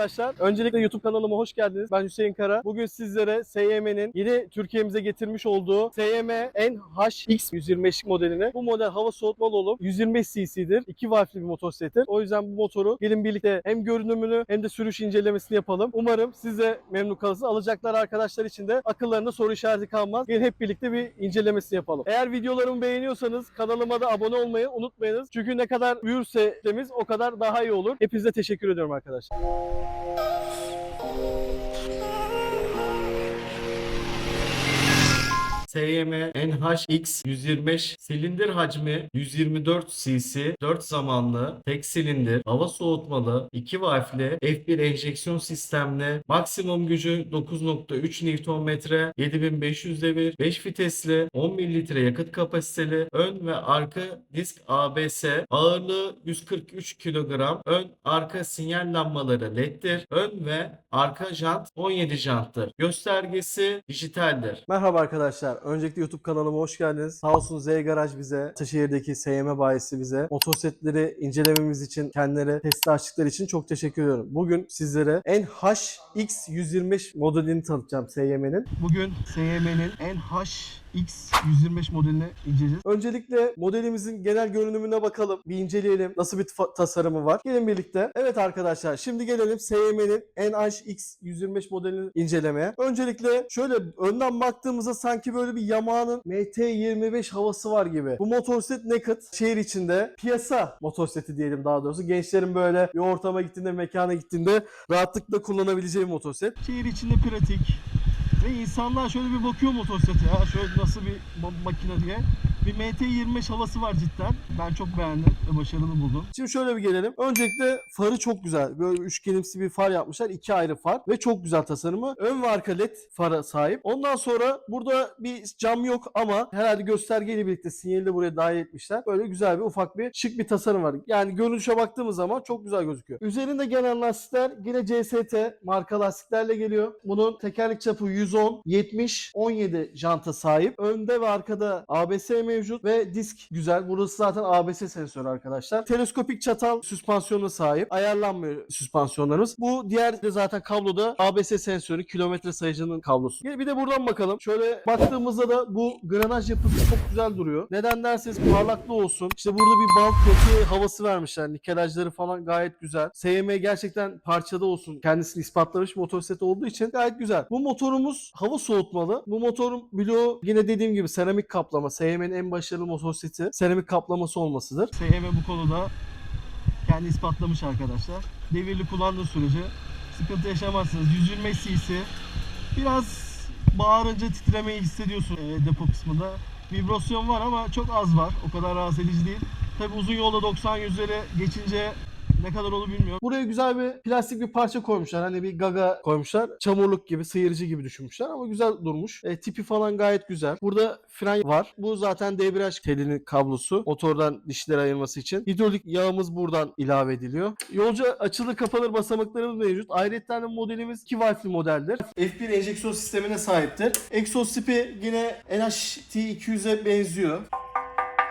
arkadaşlar. Öncelikle YouTube kanalıma hoş geldiniz. Ben Hüseyin Kara. Bugün sizlere SYM'nin yeni Türkiye'mize getirmiş olduğu SYM NHX 125 modelini. Bu model hava soğutmalı olup 125 cc'dir. İki valfli bir motosiklettir. O yüzden bu motoru gelin birlikte hem görünümünü hem de sürüş incelemesini yapalım. Umarım siz de memnun kalırsınız. Alacaklar arkadaşlar için de akıllarında soru işareti kalmaz. Gelin hep birlikte bir incelemesini yapalım. Eğer videolarımı beğeniyorsanız kanalıma da abone olmayı unutmayınız. Çünkü ne kadar büyürse temiz o kadar daha iyi olur. Hepinize teşekkür ediyorum arkadaşlar. Oh. SYM NHX 125 silindir hacmi 124 cc 4 zamanlı tek silindir hava soğutmalı 2 valfli F1 enjeksiyon sistemli maksimum gücü 9.3 Nm 7500 devir 5 vitesli 10 mililitre yakıt kapasiteli ön ve arka disk ABS ağırlığı 143 kilogram ön arka sinyal lambaları leddir ön ve arka jant 17 janttır göstergesi dijitaldir Merhaba arkadaşlar. Öncelikle YouTube kanalıma hoş geldiniz. Sağ olsun Z Garaj bize, Ataşehir'deki SYM bayisi bize motosikletleri incelememiz için, kendileri testi açtıkları için çok teşekkür ediyorum. Bugün sizlere NHX 125 modelini tanıtacağım SYM'nin. Bugün SYM'nin NHX 125 modelini inceleyeceğiz. Öncelikle modelimizin genel görünümüne bakalım. Bir inceleyelim. Nasıl bir tasarımı var. Gelin birlikte. Evet arkadaşlar şimdi gelelim SYM'nin NHX 125 modelini incelemeye. Öncelikle şöyle önden baktığımızda sanki böyle bir Yamaha'nın MT25 havası var gibi. Bu motosiklet naked şehir içinde piyasa motosikleti diyelim daha doğrusu. Gençlerin böyle bir ortama gittiğinde, mekana gittiğinde rahatlıkla kullanabileceği bir motosiklet. Şehir içinde pratik. Ve insanlar şöyle bir bakıyor motosiklete ya şöyle nasıl bir ma- makine diye. Bir MT25 havası var cidden. Ben çok beğendim ve başarılı buldum. Şimdi şöyle bir gelelim. Öncelikle farı çok güzel. Böyle üçgenimsi bir far yapmışlar. iki ayrı far ve çok güzel tasarımı. Ön ve arka led fara sahip. Ondan sonra burada bir cam yok ama herhalde göstergeyle birlikte sinyali de buraya dahil etmişler. Böyle güzel bir ufak bir şık bir tasarım var. Yani görünüşe baktığımız zaman çok güzel gözüküyor. Üzerinde gelen lastikler yine CST marka lastiklerle geliyor. Bunun tekerlek çapı 110, 70, 17 janta sahip. Önde ve arkada ABS mevcut ve disk güzel. Burası zaten ABS sensörü arkadaşlar. Teleskopik çatal süspansiyona sahip. Ayarlanmıyor süspansiyonlarımız. Bu diğer de zaten kabloda ABS sensörü kilometre sayıcının kablosu. Bir de buradan bakalım. Şöyle baktığımızda da bu granaj yapısı çok güzel duruyor. Neden derseniz parlaklı olsun. İşte burada bir bant kötü havası vermişler. Nikelajları falan gayet güzel. SYM gerçekten parçada olsun. Kendisini ispatlamış motosiklet olduğu için gayet güzel. Bu motorumuz hava soğutmalı. Bu motorun bloğu yine dediğim gibi seramik kaplama. SYM'nin en başarılı motosikleti seramik kaplaması olmasıdır. SYM bu konuda kendi ispatlamış arkadaşlar. Devirli kullandığı sürece sıkıntı yaşamazsınız. 125 cc. Biraz bağırınca titremeyi hissediyorsun e, depo kısmında. Vibrasyon var ama çok az var. O kadar rahatsız edici değil. Tabi uzun yolda 90-100'lere geçince ne kadar olur bilmiyorum. Buraya güzel bir plastik bir parça koymuşlar. Hani bir gaga koymuşlar. Çamurluk gibi, sıyırıcı gibi düşünmüşler ama güzel durmuş. E, tipi falan gayet güzel. Burada fren var. Bu zaten debriyaj telinin kablosu. Motordan dişleri ayırması için. Hidrolik yağımız buradan ilave ediliyor. Yolcu açılır kapanır basamaklarımız mevcut. Ayrıca modelimiz 2 valfli modeldir. F1 enjeksiyon sistemine sahiptir. Egzoz tipi yine NHT 200'e benziyor.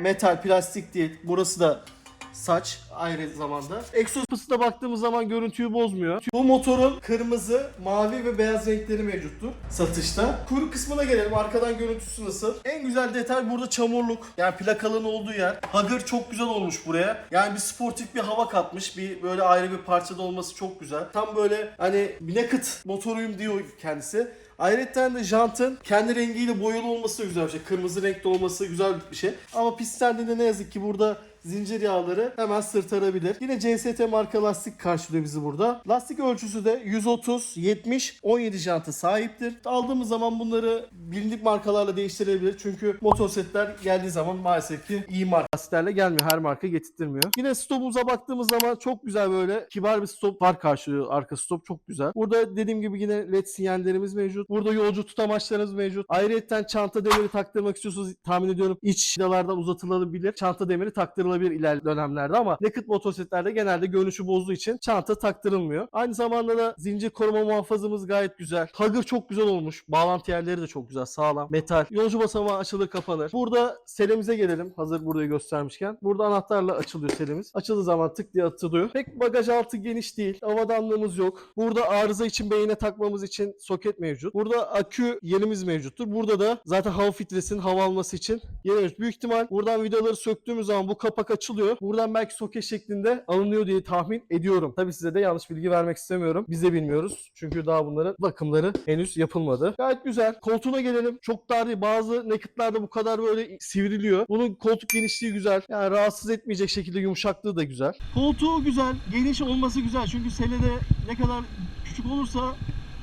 Metal, plastik değil. Burası da saç ayrı zamanda. Egzoz baktığımız zaman görüntüyü bozmuyor. Bu motorun kırmızı, mavi ve beyaz renkleri mevcuttur satışta. Kuyruk kısmına gelelim. Arkadan görüntüsü nasıl? En güzel detay burada çamurluk. Yani plakalın olduğu yer. Hagır çok güzel olmuş buraya. Yani bir sportif bir hava katmış. Bir böyle ayrı bir parçada olması çok güzel. Tam böyle hani naked motoruyum diyor kendisi. Ayrıca de jantın kendi rengiyle boyalı olması da güzel bir şey. Kırmızı renkte olması güzel bir şey. Ama pistlerde de ne yazık ki burada zincir yağları hemen sırtarabilir. Yine CST marka lastik karşılıyor bizi burada. Lastik ölçüsü de 130, 70, 17 jantı sahiptir. Aldığımız zaman bunları bilindik markalarla değiştirebilir. Çünkü motosikletler geldiği zaman maalesef ki iyi marka lastiklerle gelmiyor. Her marka getirtmiyor. Yine stopumuza baktığımız zaman çok güzel böyle kibar bir stop var karşılıyor. Arka stop çok güzel. Burada dediğim gibi yine led sinyallerimiz mevcut. Burada yolcu tutamaçlarımız mevcut. Ayrıca çanta demiri taktırmak istiyorsanız tahmin ediyorum iç vidalardan uzatılabilir. Çanta demiri taktırılabilir takılabilir ilerleyen dönemlerde ama naked motosikletlerde genelde görünüşü bozduğu için çanta taktırılmıyor. Aynı zamanda da zincir koruma muhafazamız gayet güzel. Hugger çok güzel olmuş. Bağlantı yerleri de çok güzel. Sağlam. Metal. Yolcu basamağı açılır kapanır. Burada selemize gelelim. Hazır burayı göstermişken. Burada anahtarla açılıyor selemiz. Açıldığı zaman tık diye atılıyor. Pek bagaj altı geniş değil. Havadanlığımız yok. Burada arıza için beyine takmamız için soket mevcut. Burada akü yerimiz mevcuttur. Burada da zaten hava filtresinin hava alması için yer mevcut. Büyük ihtimal buradan vidaları söktüğümüz zaman bu kapak açılıyor. Buradan belki soket şeklinde alınıyor diye tahmin ediyorum. Tabii size de yanlış bilgi vermek istemiyorum. Biz de bilmiyoruz. Çünkü daha bunların bakımları henüz yapılmadı. Gayet güzel. Koltuğuna gelelim. Çok dar değil. Bazı naked'larda bu kadar böyle sivriliyor. Bunun koltuk genişliği güzel. Yani rahatsız etmeyecek şekilde yumuşaklığı da güzel. Koltuğu güzel. Geniş olması güzel. Çünkü selede ne kadar küçük olursa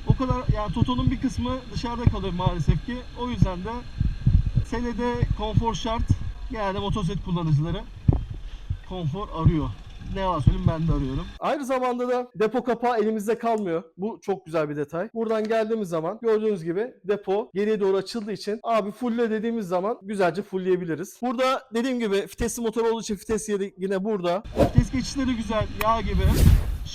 o kadar yani Toto'nun bir kısmı dışarıda kalıyor maalesef ki. O yüzden de senede konfor şart. Genelde motosiklet kullanıcıları konfor arıyor. Ne yalan söyleyeyim ben de arıyorum. Aynı zamanda da depo kapağı elimizde kalmıyor. Bu çok güzel bir detay. Buradan geldiğimiz zaman gördüğünüz gibi depo geriye doğru açıldığı için abi fulle dediğimiz zaman güzelce fullleyebiliriz. Burada dediğim gibi vitesli motor olduğu için vites yeri yine burada. Vites geçişleri güzel. Yağ gibi.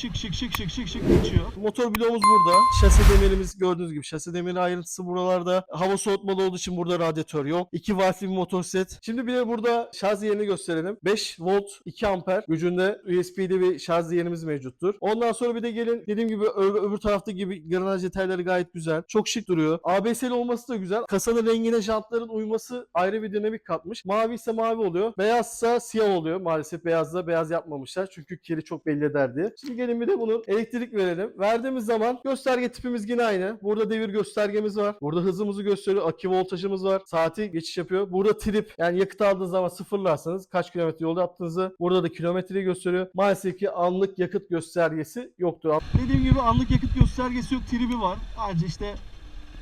Şık şık şık şık şık şık geçiyor. Motor bloğumuz burada. Şase demirimiz gördüğünüz gibi. Şase demiri ayrıntısı buralarda. Hava soğutmalı olduğu için burada radyatör yok. 2 valfli bir motosiklet. Şimdi bir de burada şarj yerini gösterelim. 5 volt 2 amper gücünde USB'de bir şarj yerimiz mevcuttur. Ondan sonra bir de gelin dediğim gibi öbür tarafta gibi granaj detayları gayet güzel. Çok şık duruyor. ABS'li olması da güzel. Kasanın rengine jantların uyması ayrı bir dinamik katmış. Mavi ise mavi oluyor. Beyazsa siyah oluyor. Maalesef beyazda beyaz yapmamışlar. Çünkü kiri çok belli eder diye. Şimdi gelin bir de bunun elektrik verelim. Verdiğimiz zaman gösterge tipimiz yine aynı. Burada devir göstergemiz var. Burada hızımızı gösteriyor. Akü voltajımız var. Saati geçiş yapıyor. Burada trip yani yakıt aldığınız zaman sıfırlarsanız kaç kilometre yol yaptığınızı burada da kilometreyi gösteriyor. Maalesef ki anlık yakıt göstergesi yoktur. Dediğim gibi anlık yakıt göstergesi yok. Tribi var. Ayrıca işte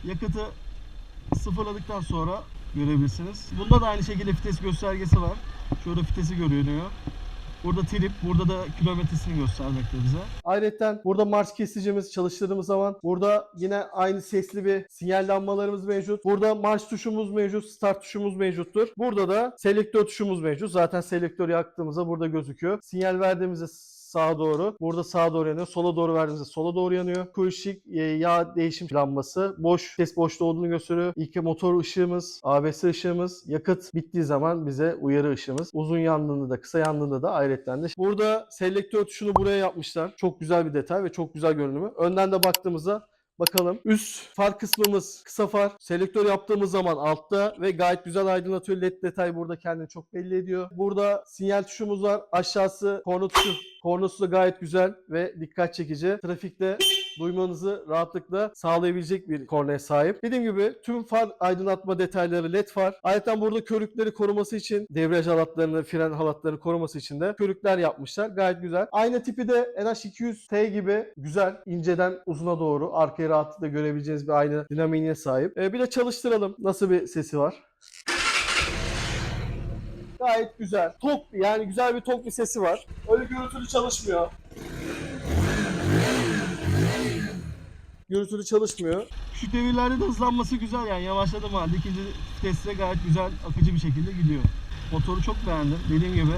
yakıtı sıfırladıktan sonra görebilirsiniz. Bunda da aynı şekilde vites göstergesi var. Şurada vitesi görünüyor. Burada trip, burada da kilometresini göstermekte bize. Ayrıca burada marş kesicimiz çalıştırdığımız zaman burada yine aynı sesli bir sinyal lambalarımız mevcut. Burada marş tuşumuz mevcut, start tuşumuz mevcuttur. Burada da selektör tuşumuz mevcut. Zaten selektörü yaktığımızda burada gözüküyor. Sinyal verdiğimizde sağa doğru. Burada sağa doğru yanıyor. Sola doğru verdiğimizde sola doğru yanıyor. Kuşik yağ değişim lambası. Boş, ses boşta olduğunu gösteriyor. İlk motor ışığımız, ABS ışığımız. Yakıt bittiği zaman bize uyarı ışığımız. Uzun yandığında da kısa yandığında da de. Burada selektör tuşunu buraya yapmışlar. Çok güzel bir detay ve çok güzel görünümü. Önden de baktığımızda Bakalım. Üst far kısmımız kısa far. Selektör yaptığımız zaman altta ve gayet güzel aydınlatıyor. LED detay burada kendini çok belli ediyor. Burada sinyal tuşumuz var. Aşağısı korna tuşu. Kornası da gayet güzel ve dikkat çekici. Trafikte duymanızı rahatlıkla sağlayabilecek bir kornaya sahip. Dediğim gibi tüm far aydınlatma detayları led far. Ayrıca burada körükleri koruması için debriyaj halatlarını, fren halatlarını koruması için de körükler yapmışlar. Gayet güzel. Aynı tipi de NH200T gibi güzel inceden uzuna doğru arkayı rahatlıkla görebileceğiniz bir ayna dinamiğine sahip. Ee, bir de çalıştıralım. Nasıl bir sesi var? Gayet güzel. Tok yani güzel bir tok bir sesi var. Öyle gürültülü çalışmıyor. Gürültülü çalışmıyor. Şu devirlerde de hızlanması güzel yani yavaşladım halde ikinci viteste gayet güzel akıcı bir şekilde gidiyor. Motoru çok beğendim dediğim gibi.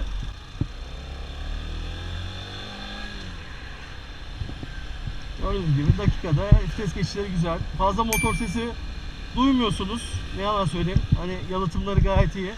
Gördüğünüz gibi dakikada vites geçişleri güzel. Fazla motor sesi duymuyorsunuz. Ne yalan söyleyeyim. Hani yalıtımları gayet iyi.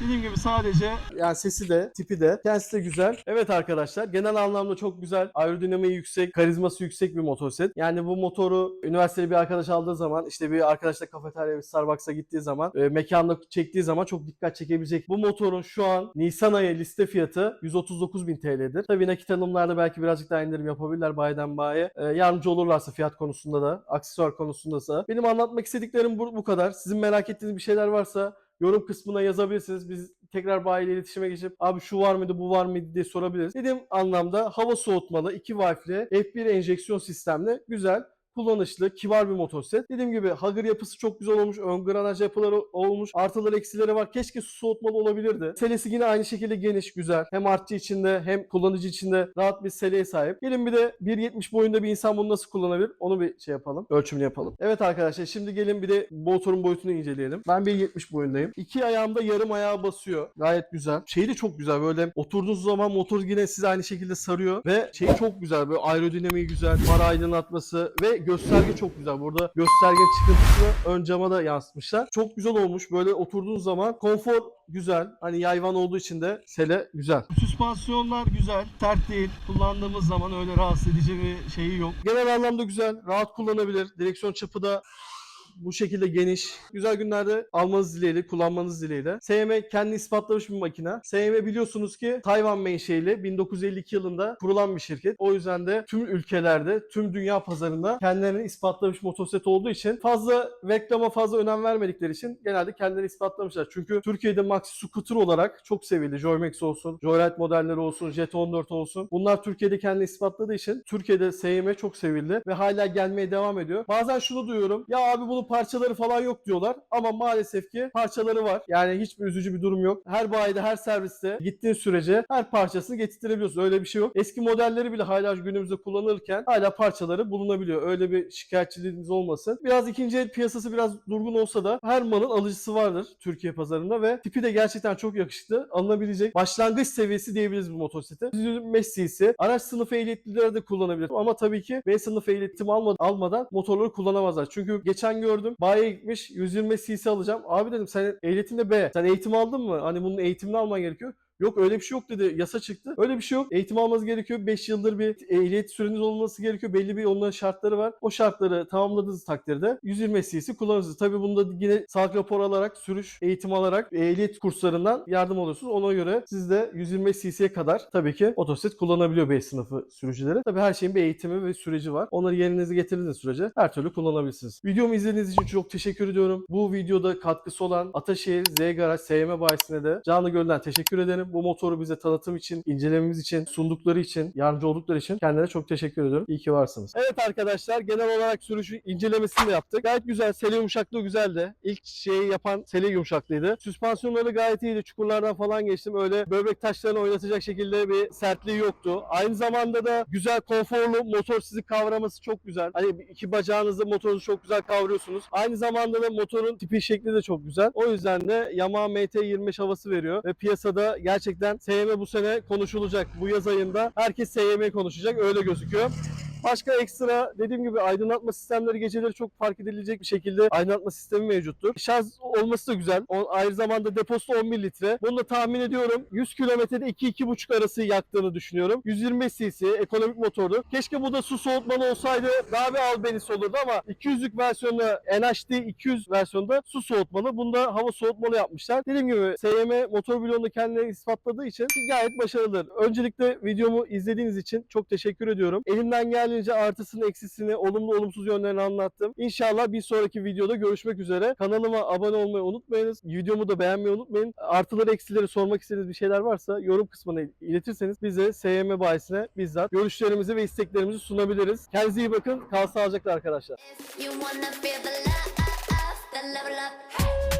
Dediğim gibi sadece yani sesi de tipi de kendisi de güzel. Evet arkadaşlar genel anlamda çok güzel. Aerodinamiği yüksek, karizması yüksek bir motosiklet. Yani bu motoru üniversitede bir arkadaş aldığı zaman işte bir arkadaşla kafeterya bir Starbucks'a gittiği zaman e, mekanda çektiği zaman çok dikkat çekebilecek. Bu motorun şu an Nisan ayı liste fiyatı 139.000 TL'dir. Tabii nakit alımlarda belki birazcık daha indirim yapabilirler bayiden baye. E, yardımcı olurlarsa fiyat konusunda da, aksesuar konusunda da. Benim anlatmak istediklerim bu, bu kadar. Sizin merak ettiğiniz bir şeyler varsa yorum kısmına yazabilirsiniz. Biz tekrar bayiyle iletişime geçip abi şu var mıydı bu var mıydı diye sorabiliriz. Dediğim anlamda hava soğutmalı 2 valfli F1 enjeksiyon sistemli güzel kullanışlı, kibar bir motosiklet. Dediğim gibi hagır yapısı çok güzel olmuş. Ön granaj yapıları olmuş. Artıları eksileri var. Keşke su soğutmalı olabilirdi. Selesi yine aynı şekilde geniş, güzel. Hem artçı içinde hem kullanıcı içinde rahat bir seleye sahip. Gelin bir de 1.70 boyunda bir insan bunu nasıl kullanabilir? Onu bir şey yapalım. Ölçümünü yapalım. Evet arkadaşlar şimdi gelin bir de motorun boyutunu inceleyelim. Ben 1.70 boyundayım. İki ayağımda yarım ayağa basıyor. Gayet güzel. Şeyi de çok güzel. Böyle oturduğunuz zaman motor yine sizi aynı şekilde sarıyor ve şey çok güzel. Böyle aerodinamiği güzel. Far aydınlatması ve gösterge çok güzel. Burada gösterge çıkıntısını ön cama da yansıtmışlar. Çok güzel olmuş. Böyle oturduğunuz zaman konfor güzel. Hani yayvan olduğu için de sele güzel. Süspansiyonlar güzel. Sert değil. Kullandığımız zaman öyle rahatsız edici bir şeyi yok. Genel anlamda güzel. Rahat kullanabilir. Direksiyon çapı da bu şekilde geniş. Güzel günlerde almanız dileğiyle, kullanmanız dileğiyle. SM kendini ispatlamış bir makine. SM biliyorsunuz ki Tayvan menşeili 1952 yılında kurulan bir şirket. O yüzden de tüm ülkelerde, tüm dünya pazarında kendilerini ispatlamış motosiklet olduğu için fazla reklama fazla önem vermedikleri için genelde kendilerini ispatlamışlar. Çünkü Türkiye'de Maxi Scooter olarak çok sevildi. Joymax olsun, Joyride modelleri olsun, Jet 14 olsun. Bunlar Türkiye'de kendini ispatladığı için Türkiye'de SM çok sevildi ve hala gelmeye devam ediyor. Bazen şunu duyuyorum. Ya abi parçaları falan yok diyorlar ama maalesef ki parçaları var. Yani hiçbir üzücü bir durum yok. Her bayide, her serviste gittiğin sürece her parçasını getirtirebiliyorsun. Öyle bir şey yok. Eski modelleri bile hala günümüzde kullanılırken hala parçaları bulunabiliyor. Öyle bir şikayetçiliğiniz olmasın. Biraz ikinci el piyasası biraz durgun olsa da her malın alıcısı vardır Türkiye pazarında ve tipi de gerçekten çok yakışıklı. Alınabilecek başlangıç seviyesi diyebiliriz bu motosiklete. 125 cc. Araç sınıfı ehliyetliler de kullanabilir. Ama tabii ki B sınıfı ehliyetimi alma- almadan motorları kullanamazlar. Çünkü geçen gördüm bayiye gitmiş 125 cc alacağım. Abi dedim sen ehliyetin de B. Sen eğitim aldın mı? Hani bunun eğitimini alman gerekiyor. Yok öyle bir şey yok dedi. Yasa çıktı. Öyle bir şey yok. Eğitim almanız gerekiyor. 5 yıldır bir ehliyet süreniz olması gerekiyor. Belli bir onların şartları var. O şartları tamamladığınız takdirde 120 cc kullanırsınız. Tabii bunda yine sağlık raporu alarak, sürüş eğitimi alarak ehliyet kurslarından yardım alıyorsunuz. Ona göre siz de 120 cc'ye kadar tabii ki motosiklet kullanabiliyor B sınıfı sürücüleri. Tabii her şeyin bir eğitimi ve süreci var. Onları yerinize getirdiğiniz sürece her türlü kullanabilirsiniz. Videomu izlediğiniz için çok teşekkür ediyorum. Bu videoda katkısı olan Ataşehir Z Garaj SM bayisine de canı gönülden teşekkür ederim. Bu motoru bize tanıtım için, incelememiz için, sundukları için, yardımcı oldukları için kendilerine çok teşekkür ediyorum. İyi ki varsınız. Evet arkadaşlar genel olarak sürüş incelemesini de yaptık. Gayet güzel. Sele yumuşaklığı güzeldi. İlk şeyi yapan sele yumuşaklığıydı. Süspansiyonları gayet iyiydi. Çukurlardan falan geçtim. Öyle böbrek taşlarını oynatacak şekilde bir sertliği yoktu. Aynı zamanda da güzel, konforlu motor sizi kavraması çok güzel. Hani iki bacağınızı motorunuzu çok güzel kavruyorsunuz. Aynı zamanda da motorun tipi şekli de çok güzel. O yüzden de Yamaha MT25 havası veriyor ve piyasada gerçekten SM bu sene konuşulacak. Bu yaz ayında herkes SM konuşacak. Öyle gözüküyor. Başka ekstra dediğim gibi aydınlatma sistemleri geceleri çok fark edilecek bir şekilde aydınlatma sistemi mevcuttur. Şarj olması da güzel. O, aynı zamanda deposu 11 litre. Bunu da tahmin ediyorum 100 kilometrede 2-2,5 arası yaktığını düşünüyorum. 125 cc ekonomik motordu. Keşke bu da su soğutmalı olsaydı daha bir albenisi olurdu ama 200'lük versiyonda NHD 200 versiyonda su soğutmalı. Bunda hava soğutmalı yapmışlar. Dediğim gibi SYM motor bloğunda kendini ispatladığı için gayet başarılıdır. Öncelikle videomu izlediğiniz için çok teşekkür ediyorum. Elimden olabildiğince artısını, eksisini, olumlu olumsuz yönlerini anlattım. İnşallah bir sonraki videoda görüşmek üzere. Kanalıma abone olmayı unutmayınız. Videomu da beğenmeyi unutmayın. Artıları, eksileri sormak istediğiniz bir şeyler varsa yorum kısmına iletirseniz bize SYM bayisine bizzat görüşlerimizi ve isteklerimizi sunabiliriz. Kendinize iyi bakın. Kalsın sağlıcakla arkadaşlar. Hey.